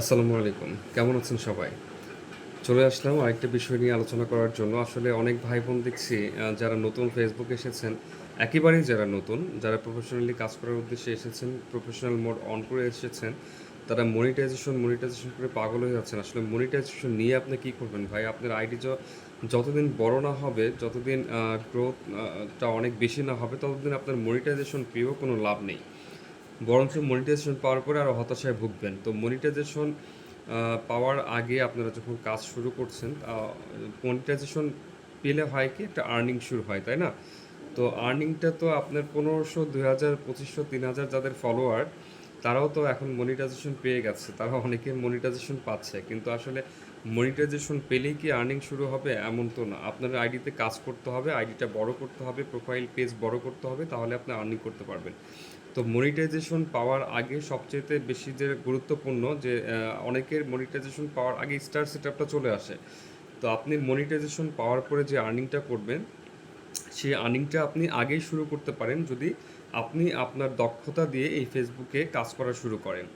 আসসালামু আলাইকুম। কেমন আছেন সবাই? চলে আসলাম আরেকটা বিষয় নিয়ে আলোচনা করার জন্য। আসলে অনেক ভাই বোন দেখছি যারা নতুন ফেসবুকে এসেছেন, একেবারেই যারা নতুন, যারা প্রফেশনালি কাজ করার উদ্দেশ্যে এসেছেন প্রফেশনাল মোড অন করে এসেছেন, তারা মনিটাইজেশন মনিটাইজেশন করে পাগল হয়ে যাচ্ছেন। আসলে মনিটাইজেশন নিয়ে আপনি কী করবেন ভাই? আপনার আইডি যতদিন বড় না হবে, যতদিন গ্রোথটা অনেক বেশি না হবে, ততদিন আপনার মনিটাইজেশন পেয়েও কোনো লাভ নেই। বরঞ্চ মনিটাইজেশন পাওয়ার পরে আরও হতাশায় ভুগবেন। তো মনিটাইজেশন পাওয়ার আগে আপনারা যখন কাজ শুরু করছেন মনিটাইজেশন পেলে হয় কি একটা আর্নিং শুরু হয়, তাই না? তো আর্নিংটা তো আপনার পনেরোশো দুই হাজার পঁচিশশো তিন হাজার যাদের ফলোয়ার তারাও তো এখন মনিটাইজেশন পেয়ে গেছে। তারা অনেকে মনিটাইজেশন পাচ্ছে। কিন্তু আসলে মনিটাইজেশন পেলেই কি আর্নিং শুরু হবে এমন তো না। আপনার আইডিতে কাজ করতে হবে, আইডিটা বড় করতে হবে প্রোফাইল পেজ বড় করতে হবে, তাহলে আপনি আর্নিং করতে পারবেন। তো মনিটাইজেশন পাওয়ার আগে সবচেয়ে বেশি যে গুরুত্বপূর্ণ যে অনেকের মনিটাইজেশন পাওয়ার আগে স্টার সেটআপটা চলে আসে। তো আপনি মনিটাইজেশন পাওয়ার পরে যে আর্নিংটা করবেন, সেই আর্নিংটা আপনি আগেই শুরু করতে পারেন যদি আপনি আপনার দক্ষতা দিয়ে এই ফেসবুকে কাজ করা শুরু করেন।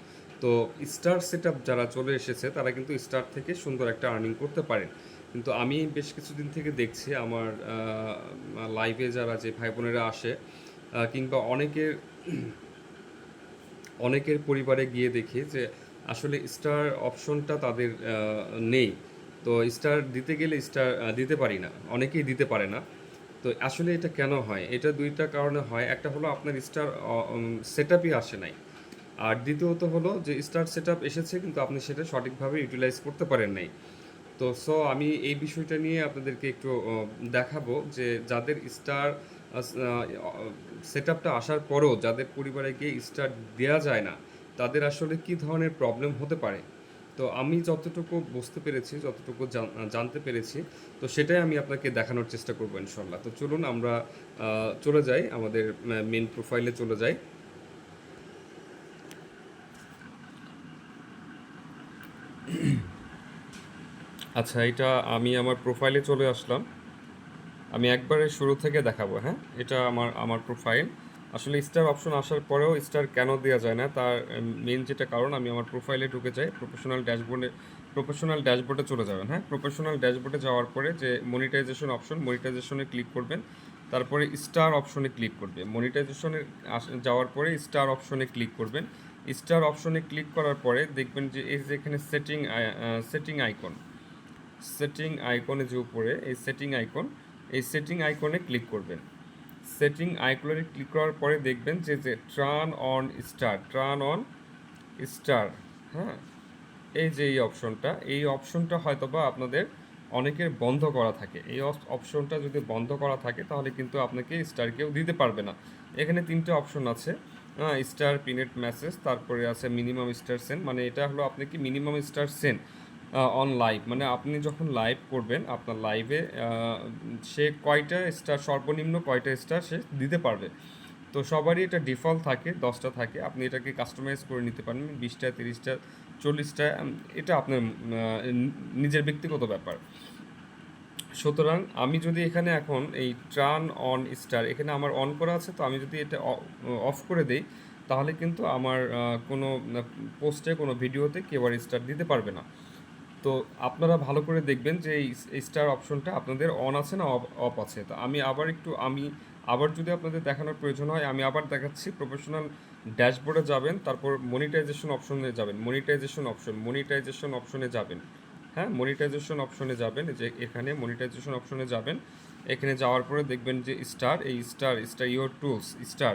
তো স্টার সেটআপ যারা চলে এসেছে, তারা কিন্তু স্টার থেকে সুন্দর একটা আর্নিং করতে পারেন। কিন্তু আমি বেশ কিছুদিন থেকে দেখছি আমার লাইভে যারা যে ভাই বোনেরা আসে কিংবা অনেকের অনেকের পরিবারে গিয়ে দেখি যে আসলে স্টার অপশনটা তাদের নেই। তো স্টার দিতে গেলে স্টার দিতে পারি না। অনেকেই দিতে পারে না। তো আসলে এটা কেন হয়? এটা দুইটা কারণে হয়। একটা হলো আপনার স্টার সেট আসে নাই। আর দ্বিতীয়ত হলো যে স্টার সেট এসেছে কিন্তু আপনি সেটা সঠিকভাবে ইউটিলাইজ করতে পারেন নাই। তো সো আমি এই বিষয়টা নিয়ে আপনাদেরকে একটু দেখাবো যে যাদের স্টার সেট আপটা আসার পরও যাদের পরিবারে গিয়ে স্টার্ট দেওয়া যায় না, তাদের আসলে কি ধরনের প্রবলেম হতে পারে? তো আমি যতটুকু বুঝতে পেরেছি, যতটুকু জান- জানতে পেরেছি, তো সেটাই আমি আপনাকে দেখানোর চেষ্টা করব ইনশাল্লাহ তো চলুন আমরা চলে যাই, আমাদের মেন প্রোফাইলে চলে যাই। আচ্ছা এটা আমি আমার প্রোফাইলে চলে আসলাম। আমি একবারে শুরু থেকে দেখাবো হ্যাঁ? এটা আমার আমার প্রোফাইল আসলে স্টার অপশন আসার পরেও স্টার কেন দেওয়া যায় না? তার মেন যেটা কারণ, আমি আমার প্রোফাইলে ঢুকে যাই প্রফেশনাল ড্যাশবোর্ডে প্রফেশনাল ড্যাশবোর্ডে চলে যাবেন হ্যাঁ? প্রফেশনাল ড্যাশবোর্ডে যাওয়ার পরে যে মনিটাইজেশন অপশন মনিটাইজেশনে ক্লিক করবেন, তারপরে স্টার অপশনে ক্লিক করবে মনিটাইজেশনে যাওয়ার পরে স্টার অপশনে ক্লিক করবেন। স্টার অপশনে ক্লিক করার পরে দেখবেন যে এই যে এখানে সেটিং সেটিং আইকন সেটিং আইকনে যে উপরে, এই সেটিং আইকন এই সেটিং আইকনে ক্লিক করবেন। সেটিং আইকনে ক্লিক করার পরে দেখবেন যে যে turn on star turn on star হ্যাঁ? এই যে এই অপশনটা এই অপশনটা হয়তো বা আপনাদের অনেকের বন্ধ করা থাকে। এই অপশনটা যদি বন্ধ করা থাকে, তাহলে কিন্তু আপনাকে স্টার কেউ দিতে পারবে না। এখানে তিনটে অপশন আছে। স্টার পিনেট মেসেজ তারপরে আছে মিনিমাম স্টার সেন মানে এটা হলো আপনি কি minimum star send on live মানে আপনি যখন লাইভ করবেন, আপনার লাইভে সে কয়টা স্টার সর্বনিম্ন কয়টা স্টার সে দিতে পারবে। তো সবারই এটা ডিফল্ট থাকে, দশটা থাকে। আপনি এটাকে কাস্টমাইজ করে নিতে পারেন, বিশটা, তিরিশটা, চল্লিশটা এটা আপনার নিজের ব্যক্তিগত ব্যাপার। সুতরাং আমি যদি এখানে এখন এই ট্রান অন স্টার এখানে আমার অন করা আছে, তো আমি যদি এটা অফ করে দেই, তাহলে কিন্তু আমার কোনো পোস্টে কোনো ভিডিওতে কেউ আর স্টার দিতে পারবে না। তো আপনারা ভালো করে দেখবেন যে এই স্টার অপশনটা আপনাদের অন আছে না অফ আছে। তো আমি আবার একটু, আমি আবার যদি আপনাদের দেখানোর প্রয়োজন হয়, আমি আবার দেখাচ্ছি প্রফেশনাল ড্যাশবোর্ডে যাবেন, তারপর মনিটাইজেশন অপশনে যাবেন মনিটাইজেশন অপশন মনিটাইজেশন অপশনে যাবেন। হ্যাঁ মনিটাইজেশন অপশনে যাবেন যে এখানে মনিটাইজেশন অপশনে যাবেন। এখানে যাওয়ার পরে দেখবেন যে স্টার এই star star your tools star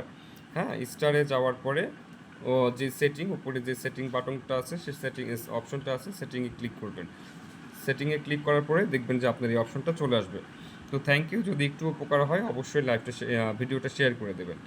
হ্যাঁ স্টারে যাওয়ার পরে ও যে সেটিং উপরে যে সেটিং বাটনটা আছে, সে সেটিং অপশনটা আছে সেটিংয়ে ক্লিক করবেন। সেটিংয়ে ক্লিক করার পরে দেখবেন যে আপনার এই অপশনটা চলে আসবে। তো থ্যাংক ইউ যদি একটু উপকার হয়, অবশ্যই লাইভটা ভিডিওটা শেয়ার করে দেবেন।